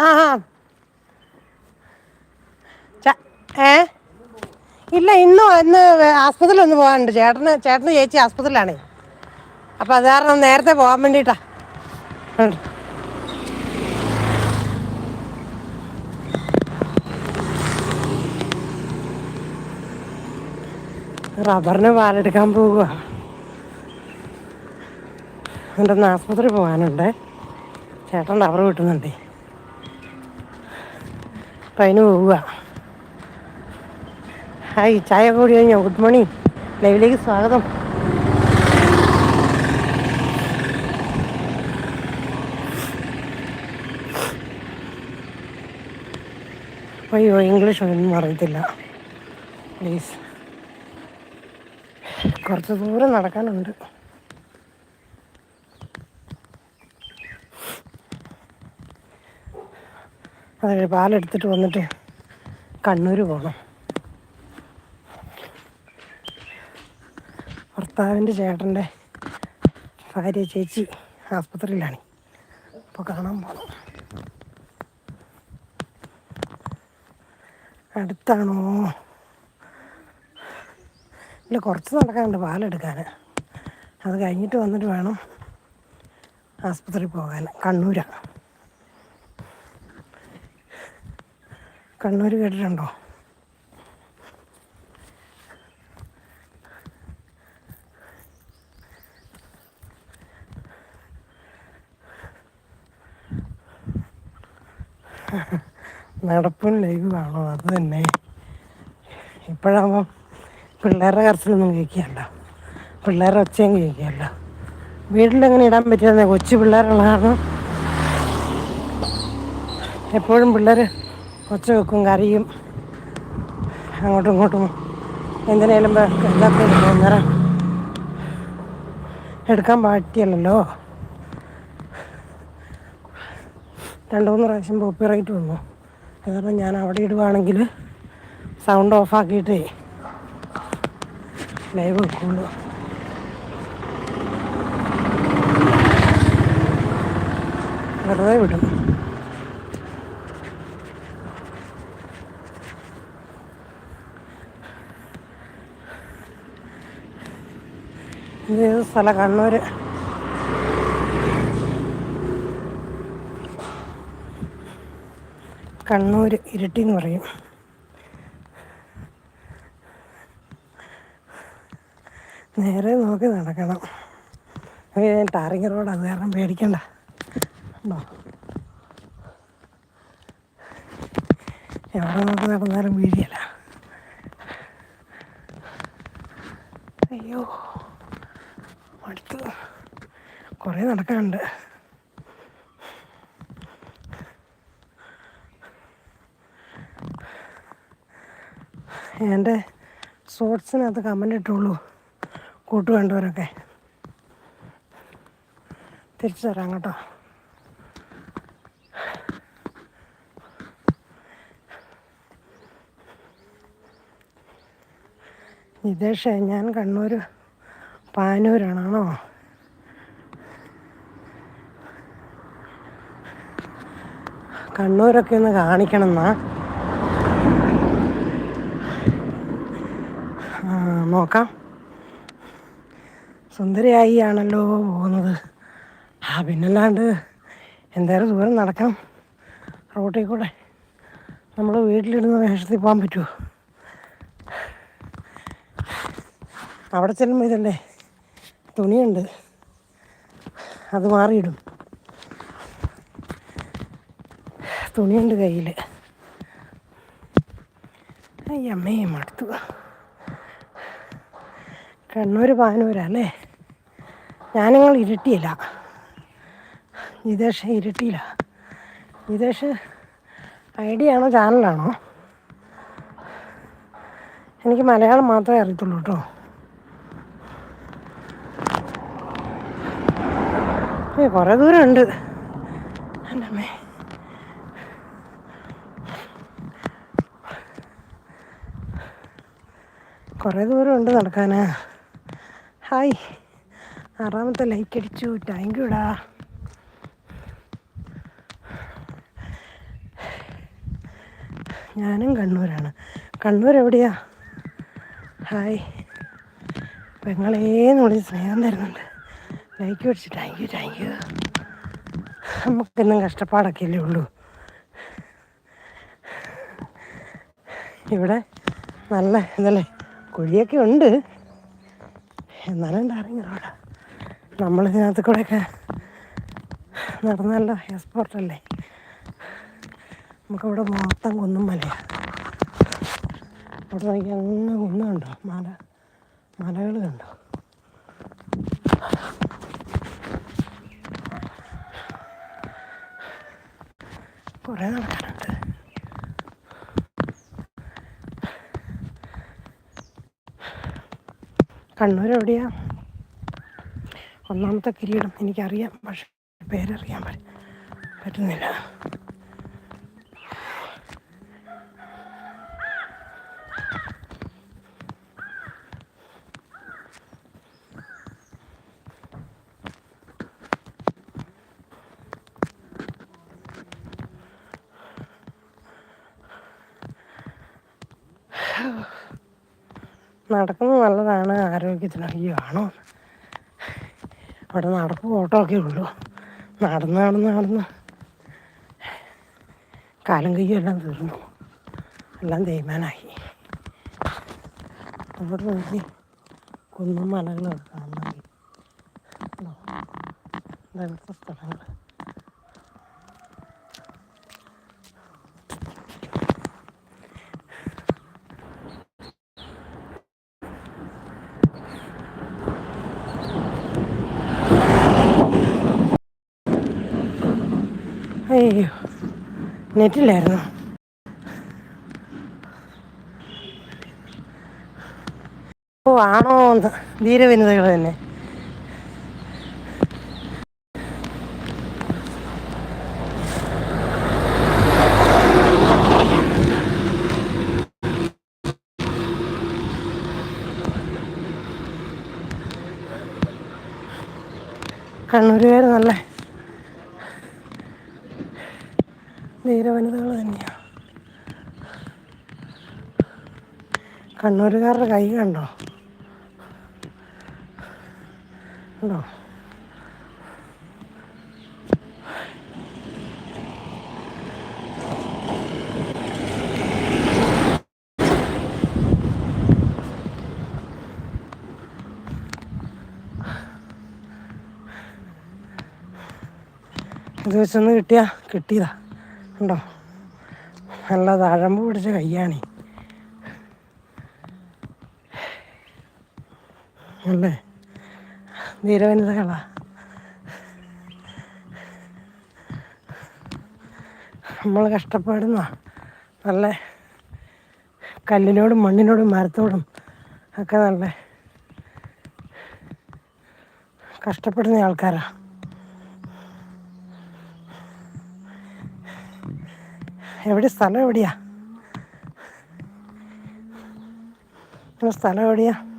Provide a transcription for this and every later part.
ആ ഏ? ഇല്ല ഇന്നും ഇന്ന് ആസ്പത്രിയിൽ ഒന്ന് പോകാനുണ്ട്. ചേട്ടന് ചേട്ടന് ചേച്ചി ആസ്പത്രിയിലാണേ. അപ്പം അത് കാരണം നേരത്തെ പോകാൻ വേണ്ടിയിട്ടാ. റബ്ബറിന് പാലെടുക്കാൻ പോകുക എന്റെ ആസ്പത്രി പോകാനുണ്ട്. ചേട്ടൻ റബ്ബർ കിട്ടുന്നുണ്ടേ അപ്പം പോവുക. ഹായ് ചായ കൂടി കഴിഞ്ഞോ? ഗുഡ് മോർണിംഗ് ലൈവിലേക്ക് സ്വാഗതം. അയ്യോ ഇംഗ്ലീഷ് ഒന്നും അറിയത്തില്ല. പ്ലീസ് കുറച്ച് ദൂരം നടക്കാനുണ്ട്. അതെ പാലെടുത്തിട്ട് വന്നിട്ട് കണ്ണൂർ പോകണം ഭർത്താവിന്റെ ചേട്ടന്റെ ഭാര്യ ചേച്ചി ആസ്പത്രിയിലാണ്. അപ്പോൾ കാണാൻ പോകണം അടുത്താണോ? ഇല്ല കുറച്ച് നടക്കാനുണ്ട് പാലെടുക്കാൻ അത് കഴിഞ്ഞിട്ട് വന്നിട്ട് വേണം ആസ്പത്രിയിൽ പോകാൻ. കണ്ണൂരാണ് കണ്ണൂർ കേട്ടിട്ടുണ്ടോ? നടപ്പും ലൈവ് കാണോ അത് തന്നെ. ഇപ്പോഴാകുമ്പം പിള്ളേരുടെ കരച്ചിലൊന്നും കേൾക്കുകയല്ല പിള്ളേരുടെ ഒച്ചയും കേൾക്കുകയല്ല വീട്ടിലെങ്ങനെ ഇടാൻ പറ്റിയെന്നേ കൊച്ചു പിള്ളേരുള്ള കാരണം എപ്പോഴും പിള്ളേർ ഒച്ച വെക്കും കറിയും അങ്ങോട്ടും ഇങ്ങോട്ടും എന്തിനേലും ഇതൊക്കെ അന്നേരം എടുക്കാൻ പറ്റിയല്ലോ രണ്ട് മൂന്ന് പ്രാവശ്യം പോപ്പി റൈറ്റ് വന്നു. അതുകൊണ്ട് ഞാൻ അവിടെ ഇടുവാണെങ്കിൽ സൗണ്ട് ഓഫാക്കിയിട്ടേ ലൈവ് വെക്കുള്ളൂ. വെറുതെ വിടും ഇത് ഏത് സ്ഥലം കണ്ണൂർ കണ്ണൂർ ഇരട്ടി എന്ന് പറയും. നേരെ നോക്കി നടക്കണം. ടാറിങ് റോഡ് അത് കാരണം പേടിക്കണ്ട. എവിടെ നോക്കി നടന്നാലും വീഴിയല്ല അയ്യോ. അടുത്ത് കുറേ നടക്കാനുണ്ട്. എന്റെ ഷോർട്സിനകത്ത് കമന്റ് ഇട്ടുള്ളൂ കൂട്ടു വേണ്ടവരൊക്കെ. തിരിച്ചു തരാം കേട്ടോ. നിതേഷേ ഞാൻ കണ്ണൂർ പാനൂരാണാണോ? കണ്ണൂരൊക്കെ ഒന്ന് കാണിക്കണം എന്നാ നോക്കാം. സുന്ദരിയായി ആണല്ലോ പോകുന്നത്. ആ പിന്നല്ലാണ്ട് എന്തായാലും ദൂരം നടക്കണം. റോട്ടിൽ കൂടെ നമ്മൾ വീട്ടിലിരുന്ന് വേഷത്തിൽ പോകാൻ പറ്റുമോ? അവിടെ ചെല്ലുമ്പോൾ ഇതല്ലേ? തുണിയുണ്ട്. അത് മാറിയിടും. തുണിയുണ്ട് കയ്യിൽ അയ്യമ്മേ മടുത്തു. കണ്ണൂർ പാനൂരല്ലേ ഞാനിങ്ങൾ ഇരുട്ടിയില്ല. ജിതേഷ് ഇരുട്ടിയില്ല. ജിതേഷ് ഐഡിയ ആണോ ചാനലാണോ? എനിക്ക് മലയാളം മാത്രമേ അറിയത്തുള്ളൂ കേട്ടോ. ഏ കുറേ ദൂരമുണ്ട്. എന്റെ അമ്മേ കുറേ ദൂരമുണ്ട് നടക്കാനാ. ഹായ്. ആറാമത്തെ ലൈക്ക് അടിച്ചു. താങ്ക് യുടാ ഞാനും കണ്ണൂരാണ്. കണ്ണൂർ എവിടെയാ? ഹായ്. പെങ്ങളേന്ന് വിളിച്ച് സ്നേഹം തരുന്നുണ്ട്. ലൈക്ക് പിടിച്ച് താങ്ക് യു താങ്ക് യു നമുക്കെന്നും കഷ്ടപ്പാടൊക്കെ അല്ലേ ഉള്ളൂ. ഇവിടെ നല്ല ഇതല്ലേ കുഴിയൊക്കെ ഉണ്ട്. എന്നാലും ഡാറിങ് നമ്മൾ നമ്മളിതിനകത്ത് കൂടെയൊക്കെ നടന്നല്ല എക്സ്പോർട്ടല്ലേ നമുക്കവിടെ മൊത്തം കുന്നും മലയാണ് അവിടെ നോക്കി അങ്ങ് കൊന്നുണ്ടോ? മല മലകൾ കണ്ടോ? കുറേ കണ്ണൂർ എവിടെയാ ഒന്നാമത്തെ കിരീടം എനിക്കറിയാം പക്ഷെ പേരറിയാൻ പറ്റ- പറ്റുന്നില്ല. നടക്കുന്നത് നല്ലതാണ് ആരോഗ്യത്തിന് അയ്യോ ആണോ അവിടെ നടപ്പ് ഓട്ടമൊക്കെ ഉള്ളൂ നടന്ന് നടന്ന് നടന്ന്. കാലം കയ്യും എല്ലാം തീർന്നു. എല്ലാം തേയ്മാനായി. അവിടെ നോക്കി. കുന്നും മലകളൊക്കെ ഇതവിടുത്തെ സ്ഥലങ്ങൾ അയ്യോ നെറ്റില്ലായിരുന്നു? ഓ ആണോ എന്ന്. ധീരവനിതകൾ തന്നെ. കണ്ണൂരുകാർ നല്ല ധീരവനിതകൾ തന്നെയാണ് കണ്ണൂരുകാരുടെ കൈ കണ്ടോ? ഉണ്ടോ ഇത് വെച്ചൊന്ന് കിട്ടിയാ കിട്ടിയതാ. ഉണ്ടോ? നല്ല തഴമ്പ് പിടിച്ച കയ്യാണ്. അല്ലേ? ധീരവനിതകളാ നമ്മൾ കഷ്ടപ്പെടുന്ന. നല്ല കല്ലിനോടും മണ്ണിനോടും മരത്തോടും ഒക്കെ നല്ല കഷ്ടപ്പെടുന്ന ആൾക്കാരാ. എവിടെ സ്ഥലം എവിടെയാ? സ്ഥലം എവിടെയാ?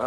ഓ